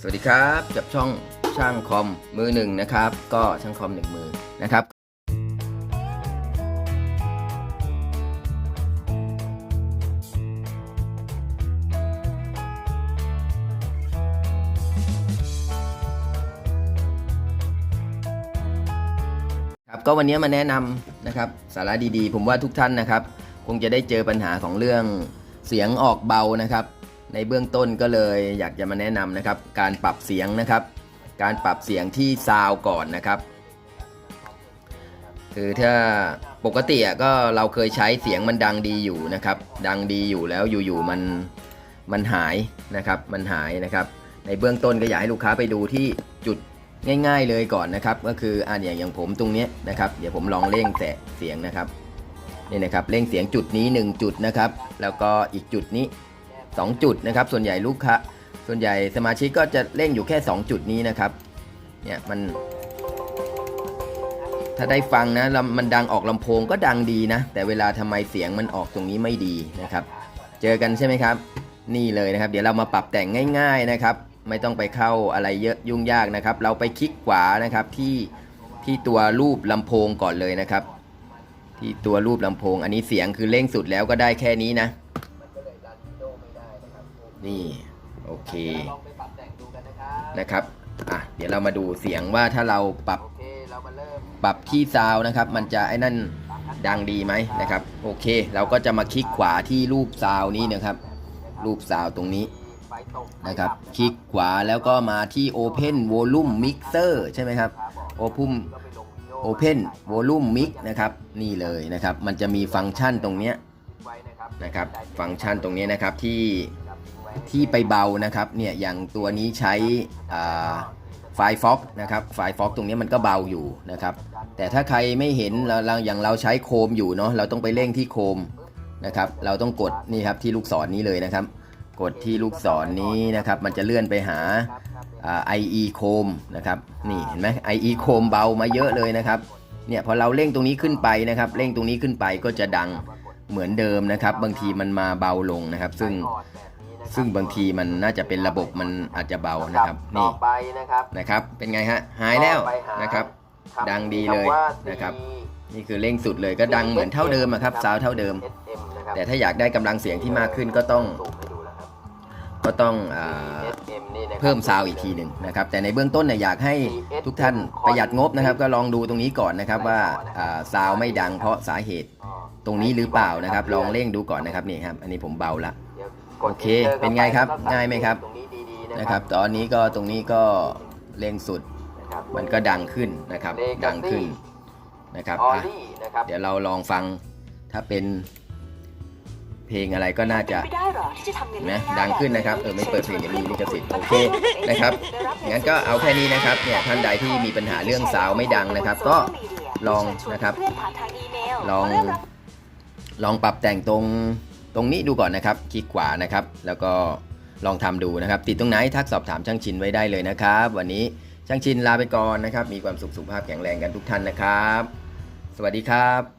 สวัสดีครับกับช่องช่างคอมมือหนึ่งนะครับ ก็ช่างคอมหนึ่งมือนะครับ ครับก็วันนี้มาแนะนำนะครับสาระดีๆ ผมว่าทุกท่านนะครับ คงจะได้เจอปัญหาของเรื่องเสียงออกเบานะครับ ในเบื้องต้นก็เลยอยากจะมาแนะนำนะครับ การปรับเสียงนะครับ การปรับเสียงที่ซาวก่อนนะครับ คือถ้าปกติอะก็เราเคยใช้เสียงมันดังดีอยู่นะครับ ดังดีอยู่แล้วอยู่ๆมันมันหายนะครับมันหายนะครับ ในเบื้องต้นก็อยากให้ลูกค้าไปดูที่จุดง่าย ๆเลยก่อนนะครับ ก็คืออ่าอย่างอย่างผมตรงนี้นะครับ เดี๋ยวผมลองเร่งแสะเสียงนะครับนี่นะครับเร่งเสียงจุดนี้ 1 จุดนะครับ แล้วก็อีกจุดนี้ 2 จุดนะครับ ส่วนใหญ่ลูกค้าส่วนใหญ่สมาชิกก็จะเร่งอยู่แค่ 2 จุดนี้นะครับ เนี่ยมัน ถ้าได้ฟังนะลำมันดังออกลำโพงก็ดังดีนะ แต่เวลาทำไมเสียงมันออกตรงนี้ไม่ดีนะครับ เจอกันใช่ไหมครับ นี่เลยนะครับ เดี๋ยวเรามาปรับแต่งง่าย ๆนะครับ ไม่ต้องไปเข้าอะไรเยอะยุ่งยากนะครับ เราไปคลิกขวานะครับที่ที่ตัวรูปลำโพงก่อนเลยนะครับ ที่ตัวรูปลำโพง อันนี้เสียงคือเร่งสุดแล้วก็ได้แค่นี้นะ นี่โอเคนะครับอะเดี๋ยวเรามาดูเสียงว่าถ้าเราปรับปรับที่ซาวน์นะครับ มันจะไอ้นั่นดังดีไหมนะครับ โอเค เราก็จะมาคลิกขวาที่รูปซาวน์นี้นะครับ รูปซาวน์ตรงนี้นะครับ คลิกขวาแล้วก็มาที่ Open Volume Mixer ใช่ไหมครับ Open Open Volume Mix นะครับ นี่เลยนะครับ มันจะมีฟังก์ชันตรงเนี้ยนะครับ ฟังก์ชันตรงนี้นะครับที่ ที่ไปเบานะครับเนี่ยอย่างตัวนี้ใช้ไฟฟ็อกนะครับไฟฟ็อกตรงนี้มันก็เบาอยู่นะครับ แต่ถ้าใครไม่เห็นเราอย่างเราใช้โคมอยู่เนาะเราต้องไปเร่งที่โคมนะครับเราต้องกดนี่ครับที่ลูกศรนี้เลยนะครับ กดที่ลูกศรนี้นะครับมันจะเลื่อนไปหาอ่า IE โคมนะครับนี่เห็นไหม IE โคมเบามาเยอะเลยนะครับเนี่ยพอเราเร่งตรงนี้ขึ้นไปนะครับเร่งตรงนี้ขึ้นไปก็จะดังเหมือนเดิมนะครับ บางทีมันมาเบาลงนะครับ ซึ่ง ซึ่งบางทีมันน่าจะเป็นระบบมันอาจจะเบานะครับต่นี่อไปนะครับนะครับ เป็นไงฮะหายแล้วต่อไปหานะครับคำดังดีเลยคำว่า นะครับ D นี่คือเร่งสุดเลยก็ดังเหมือนเท่าเดิมอะครับซาวด์เท่าเดิม SM นะครับแต่ถ้าอยากได้กำลังเสียงที่มากขึ้นก็ต้องซูมให้ดูนะครับ ก็ต้องอ่า SM นี่นะครับ เพิ่มซาวด์อีกทีหนึ่งนะครับแต่ในเบื้องต้นเนี่ยอยากให้ทุกท่านประหยัดงบนะครับ ก็ลองดูตรงนี้ก่อนนะครับว่าอ่าซาวด์ไม่ดังเพราะสาเหตุอ๋อตรงนี้หรือเปล่านะครับ ลองเร่งดูก่อนนะครับนี่ครับอันนี้ผมเบาละดี๋ยวกด โอเค Enter เป็นไงครับข้ปแล้วก็ง่ายไหมครับตรงนี้ดีๆนะนะคครัรับบตอนนี้ก็ตรงนี้ก็เร่งสุดนะครับมันก็ดังขึ้นนะครับ Legacy ดังขึ้นนะครับอออะลี่นะครับเดี๋ยวเราลองฟัง ถ้าเป็น เพลงอะไรก็น่าจะไม่ได้หรอที่จะทำเงินนะง่ายๆดังขึ้นนะครับ เออไม่เปิดเพลงเดี๋ยวมีลิขสิทธิ์โอเคนะครับ งั้นก็เอาแค่นี้นะครับ เนี่ยท่านใดที่มีปัญหาเรื่องสาวไม่ดังนะครับ ก็ลองนะครับเพื่อนผ่านทางอีเมลลองเพราะเรื่องรับลองปรับแต่งตรง ตรงนี้ดูก่อนนะครับ คลิกขวานะครับ แล้วก็ลองทำดูนะครับ ติดตรงไหนทักสอบถามช่างชินไว้ได้เลยนะครับ วันนี้ช่างชินลาไปก่อนนะครับ มีความสุขสุขภาพแข็งแรงกันทุกท่านนะครับ สวัสดีครับ